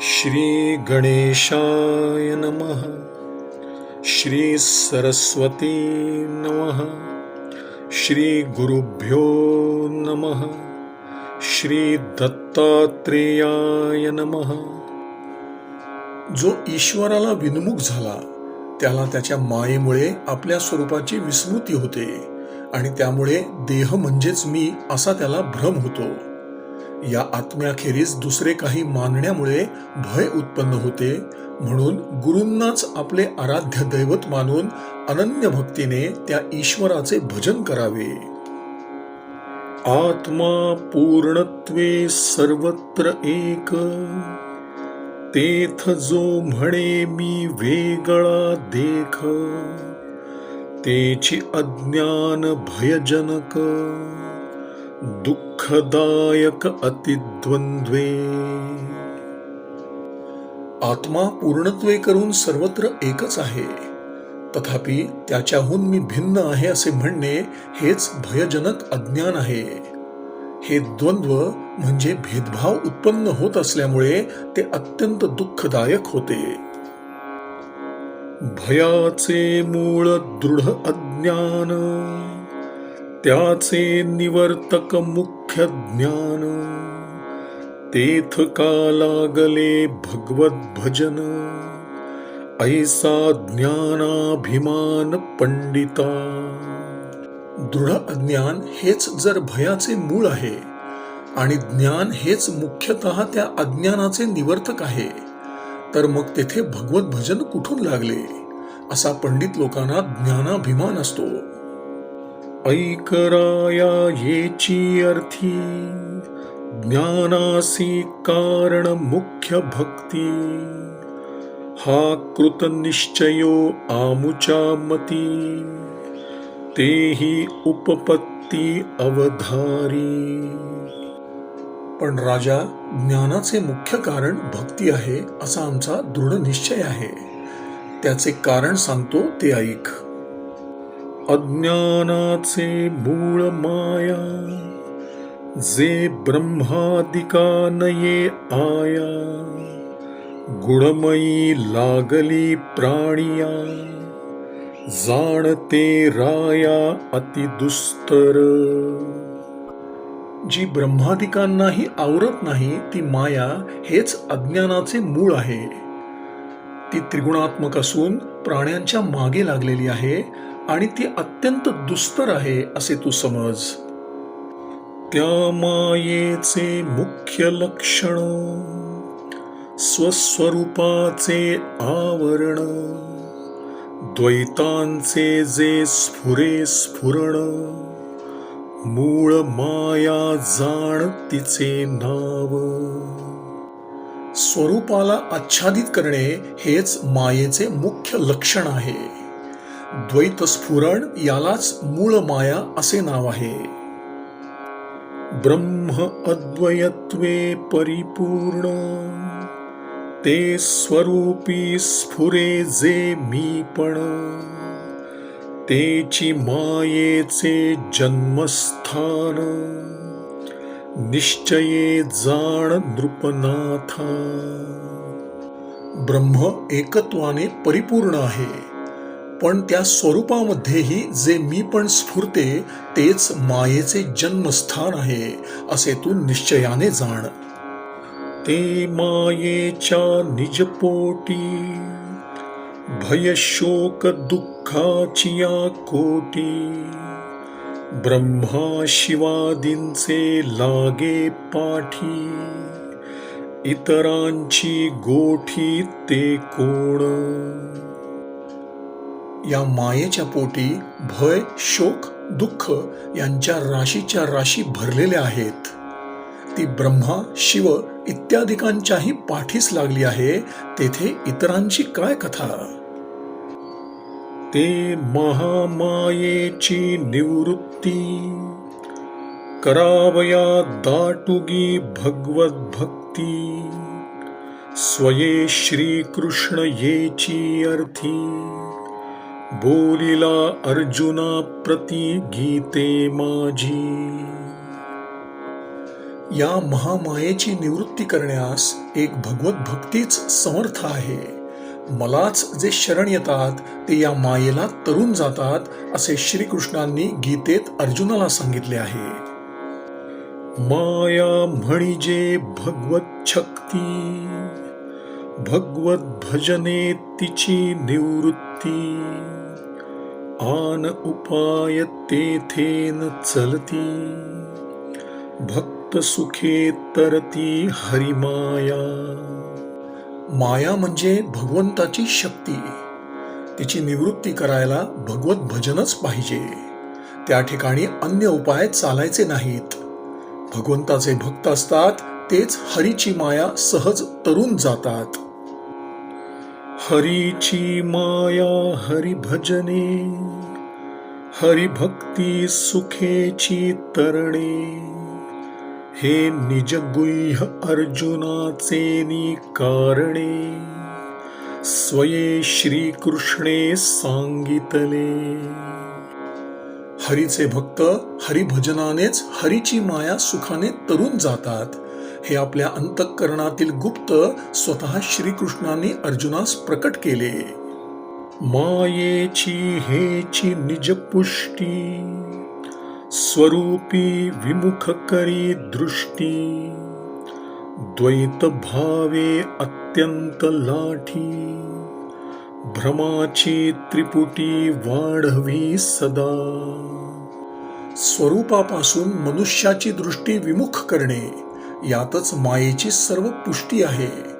श्री गणेशाय नम. श्री सरस्वती नम. श्री गुरुभ्यो नम. श्री दत्तात्रेयाय नम. जो ईश्वराला विनमुख झाला त्याला त्याच्या मायेमुळे आपल्या स्वरूपाची विस्मृती होते आणि त्यामुळे देह म्हणजेच मी असा त्याला भ्रम होतो. या आत्म्याखेरीज दुसरे काही मानण्यामुळे भय उत्पन्न होते. म्हणून गुरूंनाच आपले आराध्य दैवत मानून अनन्य भक्तीने त्या ईश्वराचे भजन करावे. आत्मा पूर्णत्वे सर्वत्र एक. तेथ जो म्हणे मी वेगळा देख. तेची अज्ञान भयजनक. दुःखदायक अतिद्वंद्वे. आत्मा पूर्णत्वे करून सर्वत्र एकच आहे. तथापि त्याच्याहून मी भिन्न आहे असे म्हणणे हेच भयजनक अज्ञान आहे. हे द्वंद्व म्हणजे भेदभाव उत्पन्न होत असल्यामुळे ते अत्यंत दुःखदायक होते. भयाचे मूळ दृढ अज्ञान. त्याचे निवर्तक मुख्य ज्ञान. तेथ का लागले भगवत भजन? ऐसा ज्ञानाभिमान पंडिता. दृढ अज्ञान हेच जर भयाचे मूळ आहे आणि ज्ञान हेच मुख्यतः त्या अज्ञानाचे निवर्तक आहे तर मग तेथे भगवत भजन कुठून लागले? असा पंडित लोकांना ज्ञानाभिमान असतो. ऐकराया येची अर्थी ज्ञानासी कारण मुख्य भक्ती. हा कृत निश्चयो आमुचा मती तेही उपपत्ती अवधारी. पण राजा ज्ञानाचे मुख्य कारण भक्ती आहे असा आमचा दृढ निश्चय आहे. त्याचे कारण सांगतो ते ऐक. अज्ञानाचे मूळ माया जे ब्रह्मादिका नये आया. गुणमयी लागली प्राणिया जाणते राया अतिदुस्तर जी ब्रह्मादिकांनाही आवरत नाही ती माया हेच अज्ञानाचे मूळ आहे. ती त्रिगुणात्मक असून प्राण्यांच्या मागे लागलेली आहे आणि ती अत्यंत दुस्तर आहे असे तू समज. त्या मायेचे मुख्य लक्षण स्वस्वरूपाचे आवरण द्वैतांचे जे स्फुरे स्फुरण मूळ माया जाण तिचे नाव. स्वरूपाला आच्छादित करणे हेच मायेचे मुख्य लक्षण आहे. द्वैत स्फुरण यालाच मूळ माया असे नाव आहे. ब्रह्म अद्वयत्वे परिपूर्ण. ते स्वरूपी स्फुरे जे मी पण. तेची मायेचे जन्मस्थान. निश्चये जाण नृपनाथा. ब्रह्म एकत्वाने परिपूर्ण आहे. पण त्या स्वरूपामध्येही जे मी पण स्फुरते तेच मायेचे जन्मस्थान आहे असे तू निश्चयाने जाण. ते मायेच्या निजपोटी भय शोक दुःखाची या कोटी ब्रह्मा शिवादींचे लागे पाठी इतरांची गोठी ते कोण? या मायेच्या पोटी भय शोक दुःख यांच्या राशीच्या राशी भरलेल्या आहेत. ती ब्रह्मा शिव इत्यादिकांच्याही पाठीस लागली आहे तेथे इतरांची काय कथा? ते महामायेची निवृत्ती. करावया दाटुगी भगवत भक्ती. स्वये श्रीकृष्ण येची अर्थी. बोलिला अर्जुना प्रती गीते माझी. या महामायेची निवृत्ती करण्यास एक भगवत भक्तीच समर्थ आहे. मलाच जे शरण येतात ते या मायेला तरुण जातात असे श्रीकृष्णांनी गीतेत अर्जुनाला सांगितले आहे. माया म्हणजे भगवत शक्ती भगवत भजने तिची निवृत्ती आन उपाय तेथेन चलती. भक्त सुखे तरती हरिमाया. माया म्हणजे भगवंताची शक्ती. तिची निवृत्ती करायला भगवत भजनच पाहिजे. त्या ठिकाणी अन्य उपाय चालायचे नाहीत. भगवंताचे भक्त असतात तेच हरीची माया सहज तरून जातात. हरीची माया हरिभजने हरिभक्ती सुखेची तरणे. हे निजगुह्य अर्जुनाचे नि कारणे स्वये श्रीकृष्णे सांगितले. हरीचे भक्त हरिभजनानेच हरीची माया सुखाने तरून जातात. हे आपल्या अंतःकरणातील गुप्त स्वतः श्रीकृष्णांनी अर्जुनास प्रकट केले. मायेची हेची निज पुष्टी स्वरूपी विमुख करी दृष्टी द्वैत भावे अत्यंत लाठी भ्रमाची त्रिपुटी वाढवी सदा. स्वरूपापासून मनुष्याची दृष्टी विमुख करणे यातच मायेची सर्व पुष्टी आहे.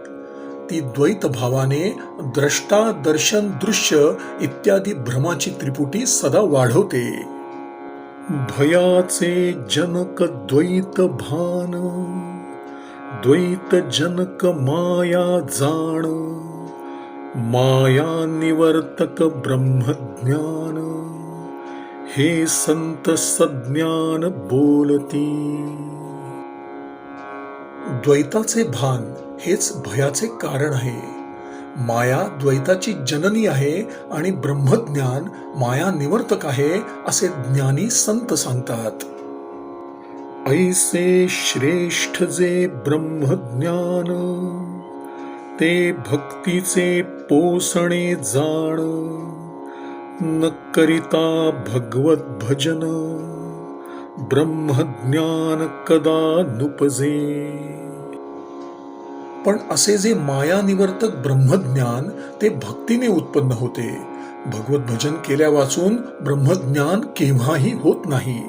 ती द्वैत भावाने द्रष्टा दर्शन दृश्य इत्यादी भ्रमाची त्रिपुटी सदा वाढवते. भयाचे जनक द्वैत भान द्वैत जनक माया जाण माया निवर्तक ब्रह्मज्ञान हे संत सज्ञान बोलती. द्वैताचे भान हेच भयाचे कारण आहे. माया द्वैताची जननी आहे आणि ब्रह्मज्ञान माया निवर्तक आहे असे ज्ञानी संत सांगतात. ऐसे श्रेष्ठ जे ब्रह्मज्ञान ते भक्तीचे पोसणे जाण न करिता भगवत भजन ब्रह्मज्ञान कदा नुपजे पण असे जे माया निवर्तक ब्रह्मज्ञान ते भक्तीने उत्पन्न होते. भगवत भजन केल्या वाचून ब्रह्मज्ञान केव्हाही होत नाही.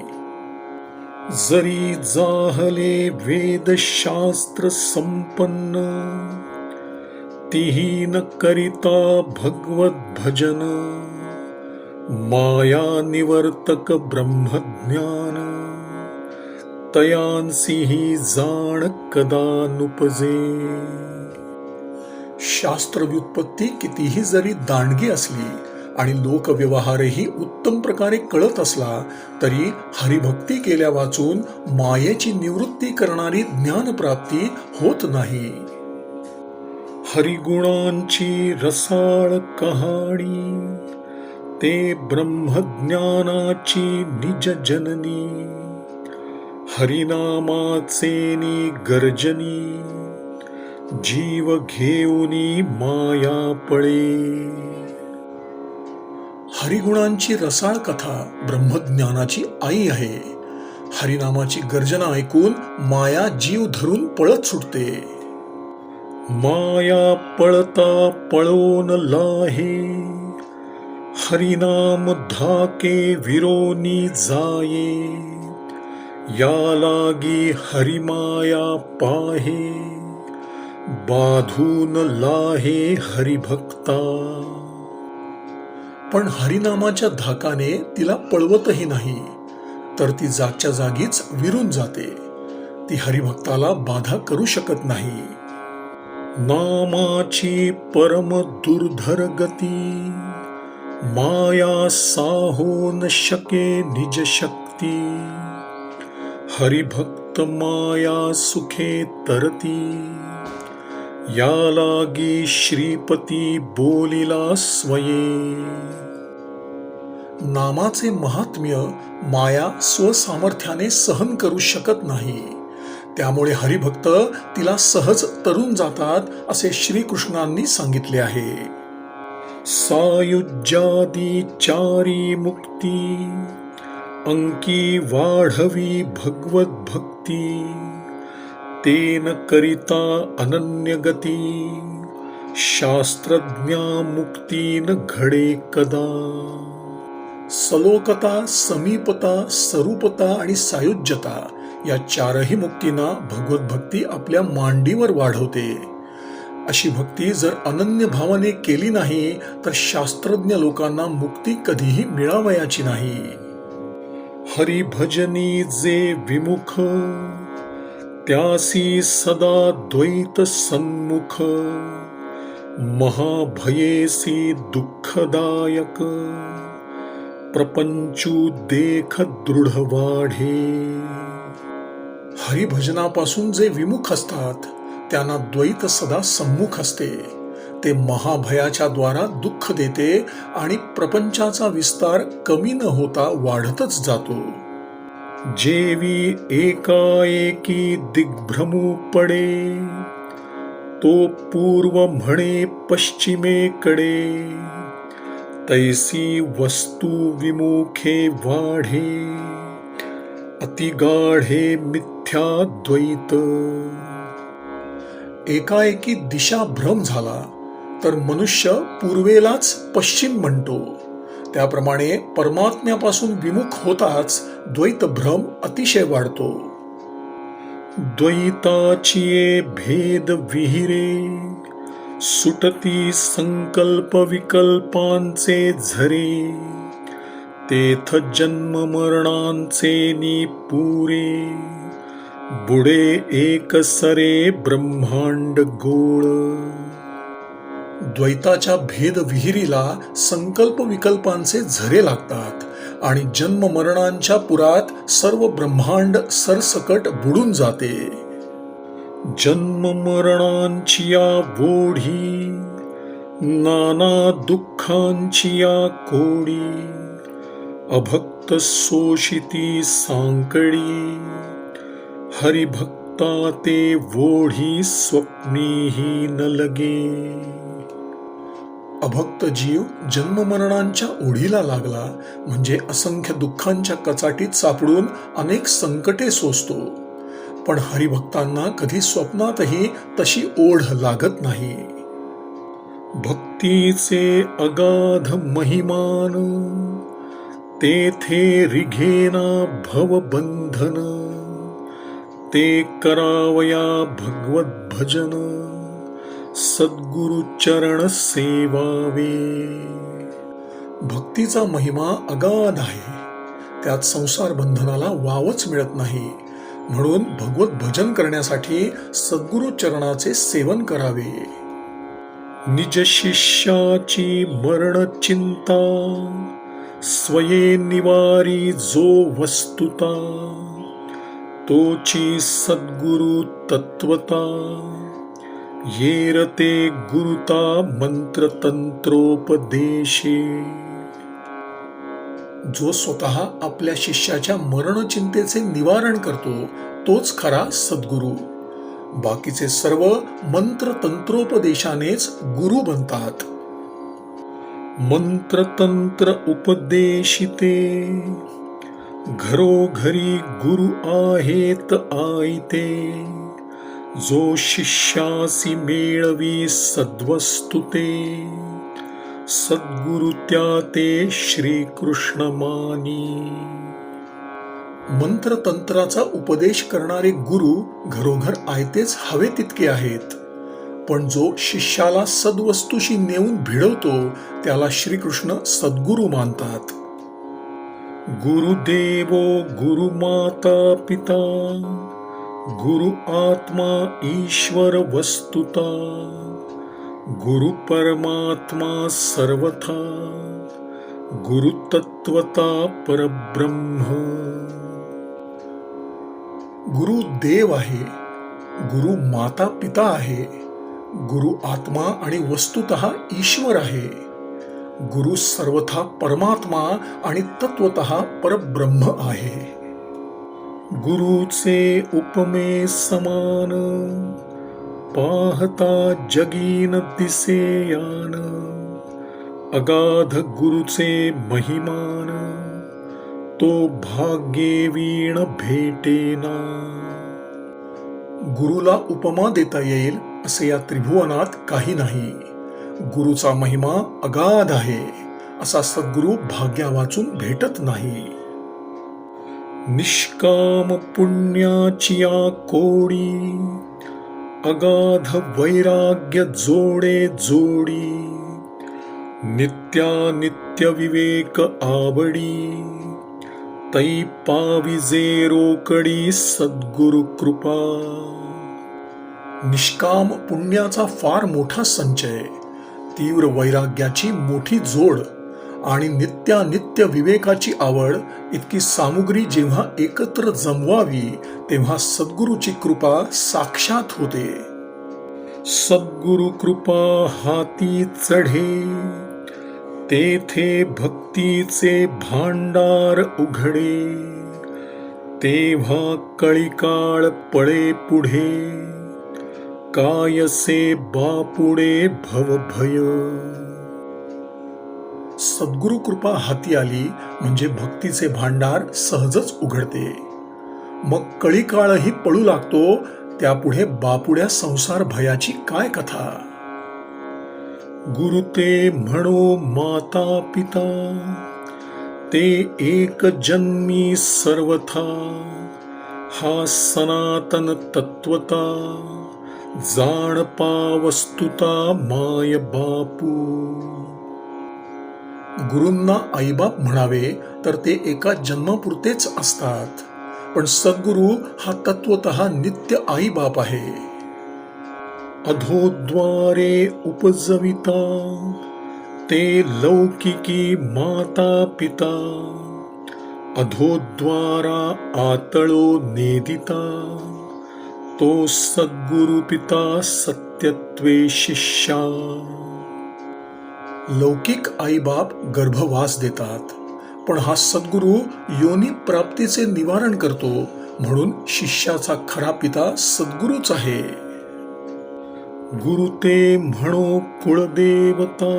जरी जाहले वेदशास्त्र संपन्न तीही न करिता भगवत भजन माया निवर्तक ब्रह्मज्ञान तयांसी जाण कदा नुपजे शास्त्र व्युत्पत्ती कितीही जरी दांडगी असली आणि लोकव्यवहारही उत्तम प्रकारे कळत असला तरी हरिभक्ती केल्या वाचून मायेची निवृत्ती करणारी ज्ञानप्राप्ती होत नाही. हरिगुणांची रसाळ कहाणी ते ब्रह्मज्ञानाची निज जननी हरिनामाचे गर्जनी जीव घेऊनी माया पळे. हरिगुणांची रसाळ कथा ब्रह्मज्ञानाची आई आहे. हरिनामाची गर्जना ऐकून माया जीव धरून पळत सुटते. माया पळता पळोन लाहे. हरिनाम धाके विरोनी जाये या लागी हरिमाया पाहे बाधून लाहे हरिभक्ता. पण हरिनामाच्या धाकाने तिला पळवतही नाही तर ती जागच्या जागीच विरून जाते. ती हरिभक्ताला बाधा करू शकत नाही. नामाची परम दुर्धर गती. माया साहो न शके निज शक्ती. हरिभक्त माया सुखे तरती. या लागी श्रीपती बोलिला स्वये. नामाचे महात्म्य माया स्वसामर्थ्याने सहन करू शकत नाही. त्यामुळे हरिभक्त तिला सहज तरून जातात असे श्रीकृष्णांनी सांगितले आहे. सायुज्यादी चारी मुक्ती अंकी वाढवी भगवत भक्ती तेन करिता अनन्य गती शास्त्रज्ञा मुक्ती न घडे कदा. सलोकता समीपता स्वरूपता आणि सायुज्यता या चारही मुक्तींना भगवत भक्ती आपल्या मांडीवर वाढवते. अशी भक्ती जर अनन्य भावाने केली नाही तर शास्त्रज्ञ लोकांना मुक्ती कधीही मिळावयाची नाही. हरिभजनी जे विमुख त्यासी सदा द्वैत सन्मुख महाभयेसी दुःखदायक प्रपंचू देख दृढ वाढे. हरिभजनापासून जे विमुख असतात त्यांना द्वैत सदा सम्मुख असते. ते महाभयाच्या द्वारा दुःख देते आणि प्रपंचाचा विस्तार कमी न होता वाढतच जातो. जेवी एकाएकी दिग्भ्रमू पडे तो पूर्व म्हणे पश्चिमेकडे. तैसी वस्तू विमुखे वाढे अतिगाढे मिथ्या द्वैत. एकाएकी दिशा भ्रम झाला तर मनुष्य पूर्वेलाच पश्चिम म्हणतो. त्याप्रमाणे परमात्म्यापासून विमुख होताच द्वैत भ्रम अतिशय वाढतो. द्वैताची भेद विहिरे सुटती संकल्प विकल्पांचे झरे तेथ जन्म मरणांचे निपुरे. बुडे एक सरे ब्रह्मांड गोळ. द्वैताच्या भेद विहिरीला संकल्प विकल्पांचे झरे लागतात आणि जन्म मरणांच्या पुरात सर्व ब्रह्मांड सरसकट बुडून जाते. जन्म मरणांची या बोढी नाना दुःखांची या कोडी अभक्त सोशिती सांकडी. हरिभक्ता ते वोढी स्वप्नीही न लगे. अभक्त जीव जन्ममरणांच्या ओढीला लागला म्हणजे असंख्य दुःखांच्या कचाटीत सापडून अनेक संकटे सोसतो. पण हरिभक्तांना कधी स्वप्नातही तशी ओढ लागत नाही. भक्तीचे अगाध महिमान तेथे रिघेना भवबंधन. ते करावया भगवत भजन. सद्गुरु चरण सेवावे. भक्तीचा महिमा अगाध आहे. त्यात संसार बंधनाला वावच मिळत नाही. म्हणून भगवत भजन करण्यासाठी सद्गुरु चरणाचे सेवन करावे. निज शिष्याची मरण चिंता स्वये निवारी जो वस्तुता. तोची सद्गुरु तत्वता येरते गुरुता मंत्र तंत्रोपदेशे जो स्वतः आपल्या शिष्याच्या मरण चिंतेचे निवारण करतो तोच खरा सद्गुरू। बाकीचे सर्व मंत्र तंत्रोपदेशानेच गुरु बनतात। मंत्रतंत्र उपदेशिते। घरोघरी गुरु आहेत आयते. जो शिष्यासी मेळवी सद्वस्तुते. सद्गुरु त्या ते श्रीकृष्ण मानी. मंत्रतंत्राचा उपदेश करणारे गुरु घरोघर आयतेच हवे तितके आहेत. पण जो शिष्याला सद्वस्तूशी नेऊन भिडवतो त्याला श्रीकृष्ण सद्गुरु मानतात. गुरुदेवो गुरुमाता पिता गुरु आत्मा ईश्वर वस्तुता गुरु परमात्मा सर्वथा गुरु तत्वता परब्रह्म। गुरु देव आहे गुरु माता पिता आहे गुरु आत्मा आणि वस्तुत ईश्वर आहे. गुरु सर्वथा परमात्मा आणि तत्वत परब्रह्म आहे. गुरुचे उपमे समान पाहता जगीन दिसेयान अगाध गुरुचे महिमान तो भाग्ये वीण भेटेना. गुरुला उपमा देता येईल असे या त्रिभुवनात काही नाही. गुरुचा महिमा अगाध आहे. असा सद्गुरु भाग्या वाचून भेटत नाही. निष्काम पुण्याची या कोडी अगाध वैराग्य जोडे जोडी नित्यानित्य विवेक आवडी तै पाविजे रोकडी सद्गुरु कृपा. निष्काम पुण्याचा फार मोठा संचय. तीव्र वैराग्याची मोठी जोड आणि नित्यानित्य विवेकाची आवड इतकी सामुग्री जेव्हा एकत्र जमवावी तेव्हा सद्गुरूची कृपा साक्षात होते. सद्गुरु कृपा हाती चढे तेथे भक्तीचे भांडार उघडे तेव्हा कळिकाळ पळे पुढे. कायसे बापुडे भवभय। सद्गुरु कृपा हाती आली म्हणजे भक्तीचे भांडार सहजच उघडते. मग कळी काळही पळू लागतो त्यापुढे बापुड्या संसार भयाची काय कथा? गुरु ते म्हणो माता पिता ते एक जन्मी सर्वथा हा सनातन तत्वता। जाण वस्तुता माय बापू. गुरूंना आईबाप म्हणावे तर ते एका जन्मापुरतेच असतात पण सद्गुरु हा तत्वत नित्य आईबाप आहे. अधोद्वारे उपजविता ते लौकिकी माता पिता अधोद्वारा आतळो नेदिता. तो सद्गुरु पिता सत्यत्वे शिष्या। लौकिक आईबाप गर्भवास देतात पण हा सद्गुरु योनी प्राप्तीचे निवारण करतो म्हणून शिष्याचा खरा पिता सद्गुरूच आहे। गुरु ते म्हणो कुळदेवता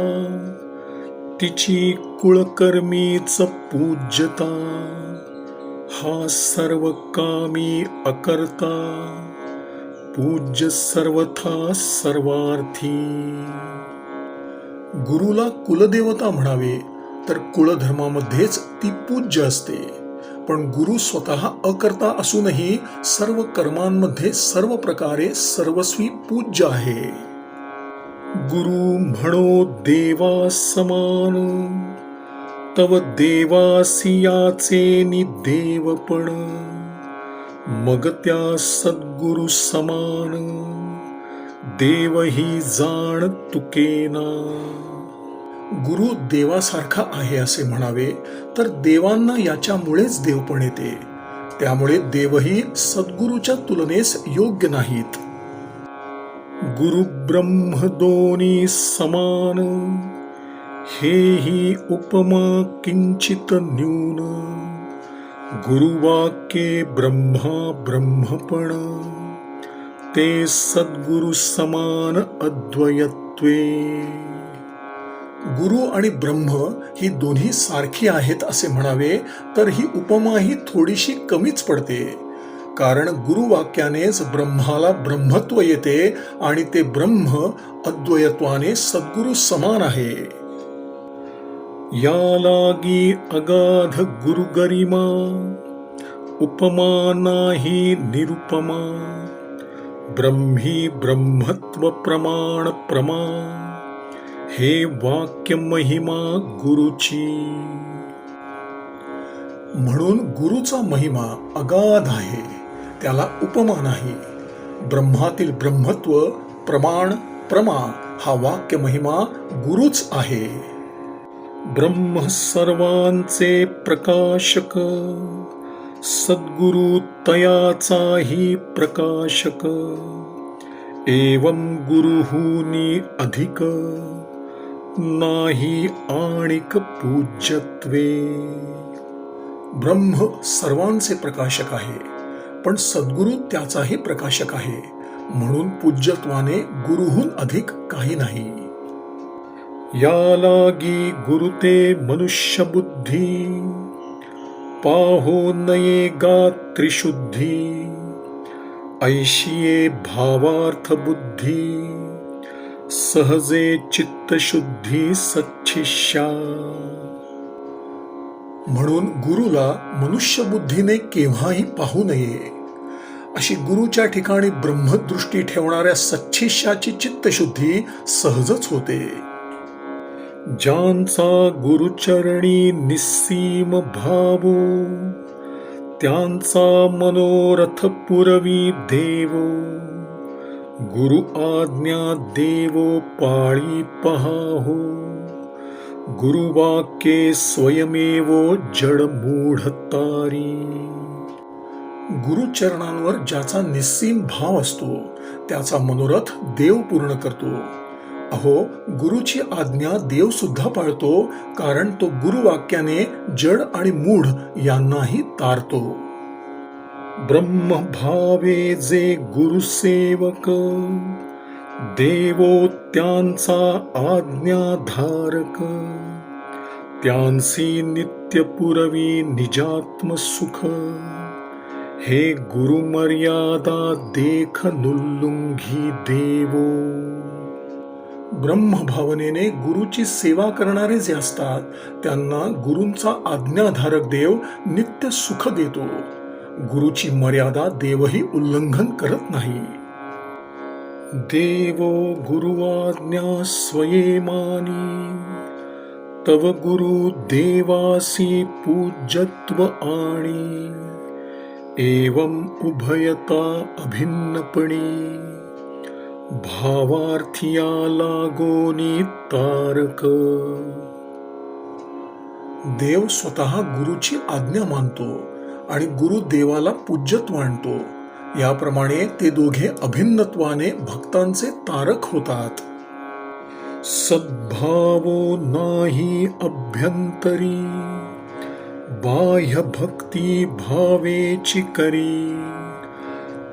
तिची कुळकर्मीच पूज्यता हा सर्व कामी अकर्ता। पूज्य सर्वथा सर्वार्थी. गुरुला कुलदेवता म्हणावे तर कुलधर्मामध्येच ती पूज्य असते. पण गुरु स्वतः अकर्ता असूनही सर्व कर्मांमध्ये सर्व प्रकारे सर्वस्वी पूज्य आहे. गुरु म्हणो देवा समान. तव देवासियाचे नि देवपण मग त्या सद्गुरु समान देव ही जाण तुकेना. गुरु देवासारखा आहे असे म्हणावे तर देवांना याच्यामुळेच देवपण येते. त्यामुळे देवही सद्गुरूच्या तुलनेस योग्य नाहीत. गुरु ब्रह्म दोन्ही समान हेही उपमा किंचित न्यून. गुरुवाक्ये ब्रह्मा ब्रह्मपण। ते सद्गुरु समान अद्वयत्वे। गुरु आणि ब्रह्म ही दोन्ही सारखी आहेत असे म्हणावे तर ही उपमा ही थोडीशी कमीच पडते. कारण गुरुवाक्यानेच ब्रह्माला ब्रह्मत्व येते आणि ते ब्रह्म अद्वयत्वाने सद्गुरु समान आहे. या लागी अगाध गुरुगरिमा उपमा नाही निरुपमा ब्रह्मी ब्रह्मत्व प्रमाण प्रमा हे वाक्य महिमा गुरुची. म्हणून गुरुचा महिमा अगाध आहे त्याला उपमा नाही. ब्रह्मातील ब्रह्मत्व प्रमाण प्रमा हा वाक्य महिमा गुरुच आहे. ब्रह्म सर्वांचे प्रकाशक सद्गुरु तयाचाही प्रकाशक. एवं गुरुहूनी अधिक नाही आणिक पूज्यत्वे. ब्रह्म सर्वांचे प्रकाशक आहे पण सद्गुरू त्याचाही प्रकाशक आहे म्हणून पूज्यत्वाने गुरुहून अधिक काही नाही. या लागी गुरुते मनुष्य बुद्धी पाहो नये गात्रिशुद्धी ऐशिये भावार्थ बुद्धी सहजे चित्तशुद्धी सच्छिष्या। म्हणून गुरुला मनुष्य बुद्धीने केव्हाही पाहू नये अशी गुरुच्या ठिकाणी ब्रह्मदृष्टी ठेवणाऱ्या सच्छिष्याची चित्तशुद्धी सहजच होते. ज्यांचा गुरुचरणी निस्सीम भावो त्यांचा मनोरथ पुरवी देवो गुरु आज्ञा देवो पाळी पहाहो गुरुवाक्ये स्वयमेवो जड मूढतारी गुरुचरणांवर ज्याचा निस्सीम भाव असतो त्याचा मनोरथ देव पूर्ण करतो. अहो गुरुची आज्ञा देव सुद्धा पाळतो कारण तो गुरुवाक्याने जड आणि मूढ यांनाही तारतो. ब्रह्मभावे जे गुरुसेवक देवो त्यांचा आज्ञाधारक त्यांसी नित्य पुरवी निजात्म सुख हे गुरुमर्यादा देख नुल्लुंघी देवो. ब्रह्मभावनेने गुरुची सेवा करणारे जे असतात त्यांना गुरूंचा आज्ञाधारक देव नित्य सुख देतो. गुरुची मर्यादा देवही उल्लंघन करत नाही. देवो गुरुवाज्ञा स्वयेमानी तव गुरु देवासी पूज्यत्व आणि एवं उभयता अभिन्नपणी. भावार्थिया लागोनी तारक. देव स्वतः गुरुची आज्ञा मानतो आणि गुरु देवाला पूज्यत्व मानतो याप्रमाणे ते दोघे अभिन्नत्वाने भक्तांचे तारक होतात. सद्भावो नाही अभ्यंतरी. बाह्य भक्ती भावेची करी.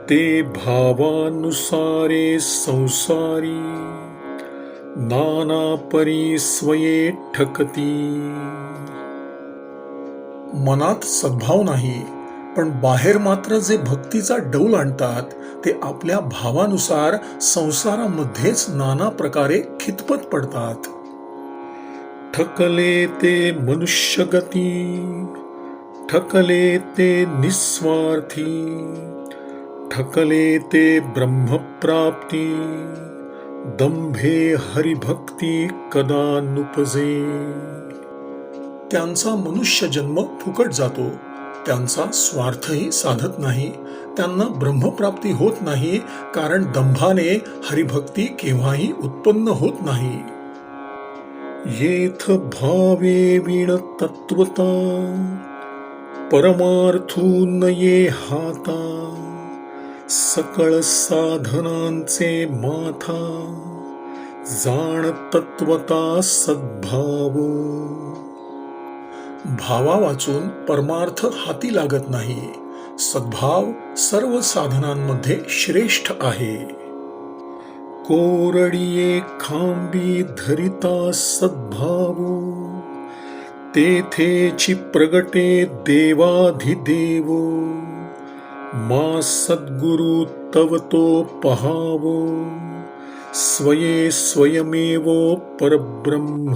ते भावानुसारे संसारी नाना परी स्वये ठकती. मनात सद्भाव नाही पण बाहेर मात्र जे भक्तीचा डौल आणतात ते आपल्या भावानुसार संसारामध्येच नाना प्रकारे खितपत पडतात. ठकले ते मनुष्यगती ठकले ते निस्वार्थी. ठकले ते ब्रह्मप्राप्ती दंभे हरिभक्ती कदा नुपजे त्यांचा मनुष्य जन्म फुकट जातो त्यांचा स्वार्थही साधत नाही त्यांना ब्रह्मप्राप्ती होत नाही कारण दंभाने हरिभक्ती केव्हाही उत्पन्न होत नाही. येथ भावे विण तत्वता परमार्थून ये हाता. सकळ साधनांचे माथा जाण तत्वता सद्भाव. भावा वाचून परमार्थ हाती लागत नाही सद्भाव सर्व साधनांमध्ये श्रेष्ठ आहे. कोरडिये खांबी धरिता सद्भाव. तेथेची प्रगटे देवाधिदेव. मा सद्गुरु तव तो पहावो स्वये स्वयमेवो परब्रह्म।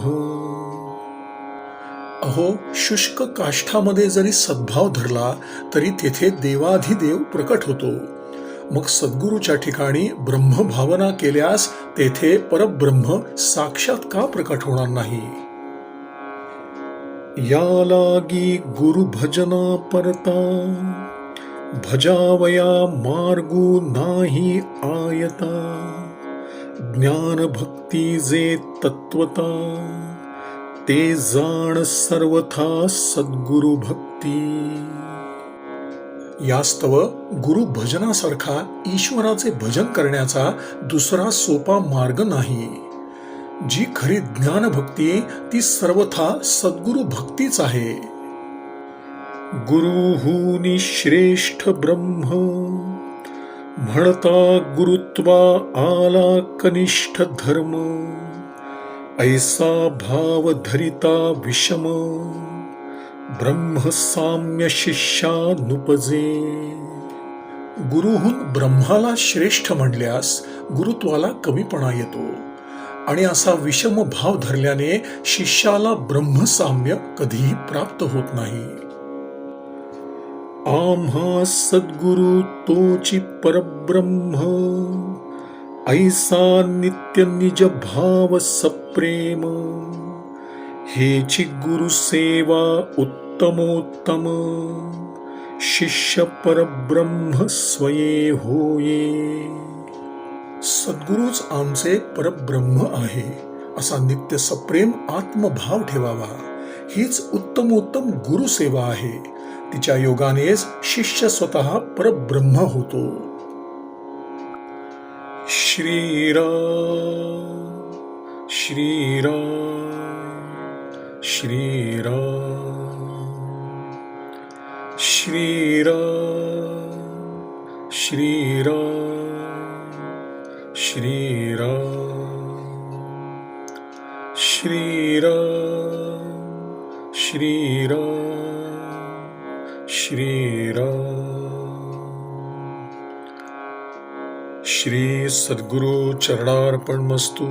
अहो शुष्क काष्ठामध्ये जरी सद्भाव धरला तरी तेथे देवाधिदेव प्रकट होतो. मग सद्गुरूच्या ठिकाणी ब्रह्मभावना केल्यास तेथे परब्रह्म साक्षात का प्रकट होणार नाही? या लागी गुरु भजना परता। भजावया मार्गू नाही आयता। ज्ञान भक्ती जे तत्वता ते जाण सर्वथा सद्गुरु भक्ती यास्तव गुरु भजनासारखा ईश्वराचे भजन करण्याचा दुसरा सोपा मार्ग नाही. जी खरी ज्ञान भक्ती ती सर्वथा सद्गुरु भक्तीच आहे. गुरुहूनी श्रेष्ठ ब्रह्म। म्हणता गुरुत्वा आला कनिष्ठ धर्म। ऐसा भाव धरिता विषम। ब्रह्मसाम्य शिष्यानुपजे। गुरुहून ब्रह्माला श्रेष्ठ म्हणल्यास गुरुत्वाला कमीपणा येतो आणि असा विषम भाव धरल्याने शिष्याला ब्रह्मसाम्य कधीही प्राप्त होत नाही. आम्हा सद्गुरु तोची परब्रह्म. ऐसा नित्य निज भाव सप्रेम. हेची गुरुसेवा उत्तमोत्तम. शिष्य परब्रह्म स्वये होये. सद्गुरूच आमचे परब्रह्म आहे. असा नित्य सप्रेम आत्मभाव ठेवावा. हीच उत्तमोत्तम गुरुसेवा आहे. तिच्या योगानेच शिष्य स्वतः परब्रह्म होतो. श्रीराम श्रीराम श्रीराम श्रीराम श्रीराम श्रीराम श्रीराम श्रीराम श्री सद्गुरु चरणार्पण मस्तू